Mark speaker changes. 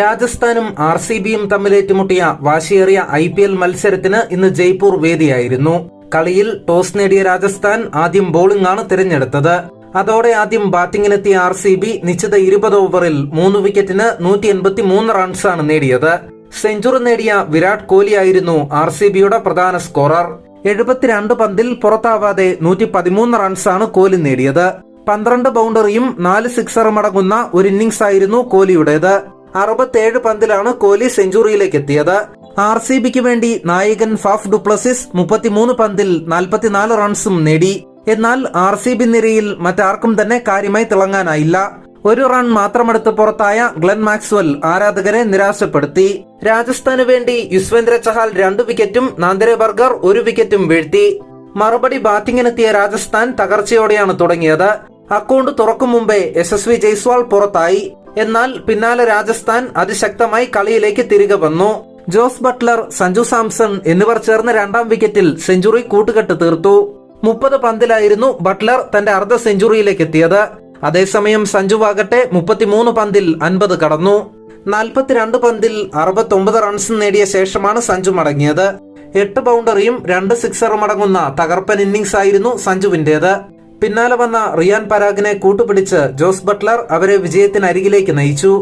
Speaker 1: രാജസ്ഥാനും R C ബിയും തമ്മിൽ ഏറ്റുമുട്ടിയ വാശിയേറിയ ഐ പി എൽ മത്സരത്തിന് ഇന്ന് ജയ്പൂർ വേദിയായിരുന്നു. കളിയിൽ ടോസ് നേടിയ രാജസ്ഥാൻ ആദ്യം ബോളിംഗ് ആണ് തിരഞ്ഞെടുത്തത്. അതോടെ ആദ്യം ബാറ്റിംഗിനെത്തിയ ആർ സി ബി നിശ്ചിത ഇരുപത് ഓവറിൽ മൂന്ന് വിക്കറ്റിന് നൂറ്റി എൺപത്തി മൂന്ന് റൺസാണ് നേടിയത്. സെഞ്ചുറി നേടിയ വിരാട് കോഹ്ലിയായിരുന്നു ആർ സി ബിയുടെ പ്രധാന സ്കോറർ. എഴുപത്തിരണ്ട് പന്തിൽ പുറത്താവാതെ നൂറ്റി പതിമൂന്ന് റൺസാണ് കോഹ്ലി നേടിയത്. പന്ത്രണ്ട് ബൗണ്ടറിയും നാല് സിക്സറും അടങ്ങുന്ന ഒരു ഇന്നിംഗ്സ് ആയിരുന്നു കോഹ്ലിയുടേത്. അറുപത്തേഴ് പന്തിലാണ് കോഹ്ലി സെഞ്ചുറിയിലേക്ക് എത്തിയത് ആർ സി ബിക്ക് വേണ്ടി നായകൻ ഫാഫ് ഡുപ്ലസിസ് മുപ്പത്തിമൂന്ന് പന്തിൽ നാൽപ്പത്തിനാല് റൺസും നേടി. എന്നാൽ ആർ സി ബി നിരയിൽ മറ്റാർക്കും തന്നെ കാര്യമായി തിളങ്ങാനായില്ല. ഒരു റൺ മാത്രമെടുത്ത് പുറത്തായ ഗ്ലെൻ മാക്സ്വൽ ആരാധകരെ നിരാശപ്പെടുത്തി. രാജസ്ഥാന് വേണ്ടി യുസ്വേന്ദ്ര ചഹാൽ രണ്ട് വിക്കറ്റും നാന്ദരെ ബർഗർ ഒരു വിക്കറ്റും വീഴ്ത്തി. മറുപടി ബാറ്റിംഗിനെത്തിയ രാജസ്ഥാൻ തകർച്ചയോടെയാണ് തുടങ്ങിയത്. അക്കൗണ്ട് തുറക്കും മുമ്പേ യശസ്വി ജയ്സ്വാൾ പുറത്തായി. എന്നാൽ പിന്നാലെ രാജസ്ഥാൻ അതിശക്തമായി കളിയിലേക്ക് തിരികെ വന്നു. ജോസ് ബട്ട്ലർ സഞ്ജു സാംസൺ എന്നിവർ ചേർന്ന് രണ്ടാം വിക്കറ്റിൽ സെഞ്ചുറി കൂട്ടുകെട്ട് തീർത്തു. മുപ്പത് പന്തിലായിരുന്നു ബട്ട്ലർ തന്റെ അർദ്ധ സെഞ്ചുറിയിലേക്ക് എത്തിയത്. അതേസമയം സഞ്ജുവാകട്ടെ മുപ്പത്തിമൂന്ന് പന്തിൽ അൻപത് കടന്നു. നാൽപ്പത്തിരണ്ട് പന്തിൽ അറുപത്തൊമ്പത് റൺസ് നേടിയ ശേഷമാണ് സഞ്ജു മടങ്ങിയത്. എട്ട് ബൗണ്ടറിയും രണ്ട് സിക്സറും അടങ്ങുന്ന തകർപ്പൻ ഇന്നിംഗ്സ് ആയിരുന്നു സഞ്ജുവിന്റേത്. പിന്നാലെ വന്ന റിയാൻ പരാഗിനെ കൂട്ടുപിടിച്ച് ജോസ് ബട്ട്ലർ അവരെ വിജയത്തിനരികിലേക്ക് നയിച്ചു.